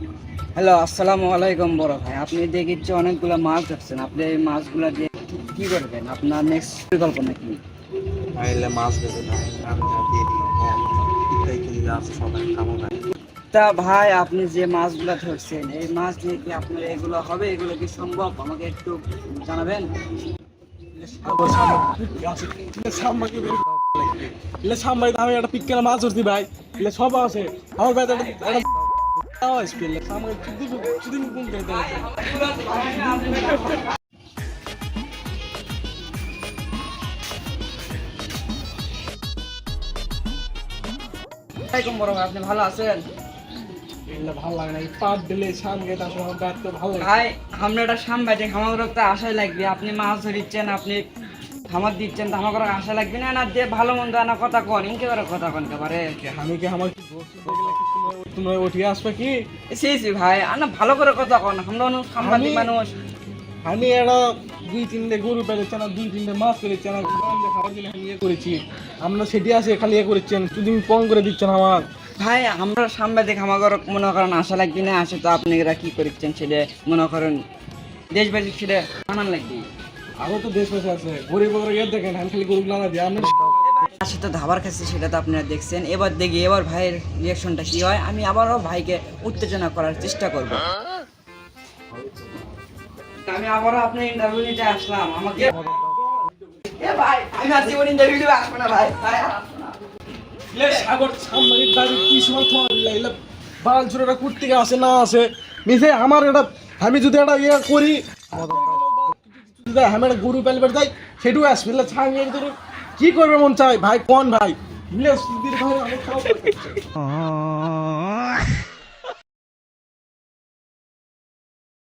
Hello আসসালামু আলাইকুম বড় ভাই। আপনি দেখিচ্ছে অনেকগুলো মাছ ধরছেন। আপনি এই মাছগুলো দিয়ে কি- করবেন? আপনার নেক্সট পরিকল্পনা কি? আইলে মাছ বেঁচে কামো তা ভাই আপনি যে মাছগুলো ধরছেন এই মাছ দিয়ে কি আপনার এগুলো হবে? এগুলো কি সম্ভব? আমাকে একটু জানাবেন? সামবাই আমি একটা পিকের মাছ ধরছি ভাই। সব আছে। আমার ভাই আপনি ভালো আছেন ভালো লাগে না দিলে ভালো লাগে আমরা আশাই লাগবে আপনি মাছ ধরিচ্ছেন আপনি খামার দিচ্ছেন তো আমার আশা লাগবে না? না যে ভালো মন্দ না কথা কন ইনকে করে কথা কন একেবারে আমি কি আমার তুমি- উঠে আসবে কি? সি সি ভাই আর ভালো করে কথা কন। আমরা সাংবাদিক মানুষ। আমি একটা দুই তিনটে গরু পেরেছি না দুই তিনটে মাছ পেরেছি না খাওয়ার জন্য আমি ইয়ে করেছি। আমরা সেটি আছে খালি ইয়ে করেছেন শুধু কম করে দিচ্ছেন আমার ভাই আমরা সাংবাদিক আমাদের মনে করেন আশা লাগবে না আসে তো আপনি এরা কি করছেন সেটা মনে করেন। দেশবাসী সেটা জানান লাগবে। আরও তো আছে। গরিব দেখেন আমি খালি গরু না আমরা আসে তো ধাবার সেটা তো আপনারা দেখছেন। এবার দেখি এবার ভাইয়ের রিয়াকশনটা কি হয়? আমি আবারও ভাইকে উত্তেজনা করার চেষ্টা করব। আমি আবারও আপনার ইন্টারভিউ নিতে আসলাম। আমাকে এ ভাই আমি আর জীবন ইন্টারভিউ দিতে আসব না ভাই। ভাই আর আসব না। ইলে সাগর সামনের দাবি কি সময় তোমার? বাল ছোটটা কুর্তি আসে না আসে? আমার এটা আমি যদি একটা ইয়ে করি আমি একটা গরু পেলবার যাই সেটু আসবে। ইলে ছাঙ্গের ধরে কি করবে মন চাই? ভাই, কোন ভাই? সুধীর ভাই, অনেক।